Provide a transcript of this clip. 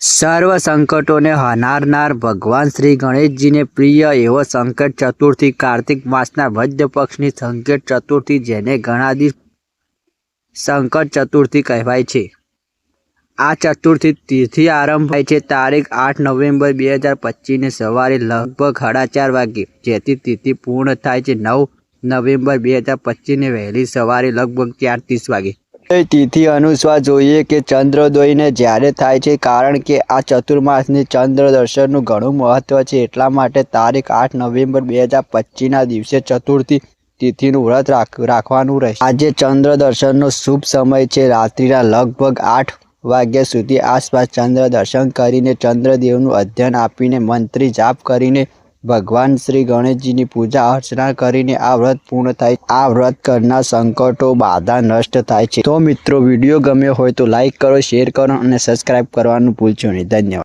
સર્વ સંકટોને હનારનાર ભગવાન શ્રી ગણેશજીને પ્રિય એવો સંકટ ચતુર્થી કાર્તિક માસના વદ્ય પક્ષની સંકટ ચતુર્થી જેને ગણાદી સંકટ ચતુર્થી કહેવાય છે. આ ચતુર્થી તિથિ આરંભ થાય છે તારીખ આઠ નવેમ્બર બે હજાર પચીસને સવારે લગભગ સાડા ચાર વાગે, જેથી તિથિ પૂર્ણ થાય છે નવ નવેમ્બર બે હજાર પચીસને વહેલી સવારે લગભગ ચાર ત્રીસ વાગે. તિથિ અનુસાર જોઈએ કે ચંદ્રોદયને જ્યારે થાય છે, કારણ કે આ ચતુર્માસની ચંદ્ર દર્શનનું ઘણું મહત્વ છે. એટલા માટે તારીખ આઠ નવેમ્બર બે હજાર પચીસના દિવસે ચતુર્થી તિથિનું વ્રત રાખ, રાખવાનું રહેશે. આજે ચંદ્ર દર્શનનો શુભ સમય છે. રાત્રિના લગભગ આઠ વાગ્યા સુધી આસપાસ ચંદ્ર દર્શન કરીને ચંદ્રદેવનું અધ્યયન આપીને મંત્રી જાપ કરીને ભગવાન શ્રી ગણેશજીની પૂજા અર્ચના કરીને આ વ્રત પૂર્ણ થાય, આ વ્રત કરનાર સંકટો, બાધા નષ્ટ થાય છે. તો મિત્રો, વીડિયો ગમ્યો હોય તો લાઈક કરો શેર કરો અને સબસ્ક્રાઈબ કરવાનું ભૂલશો નહીં. ધન્યવાદ.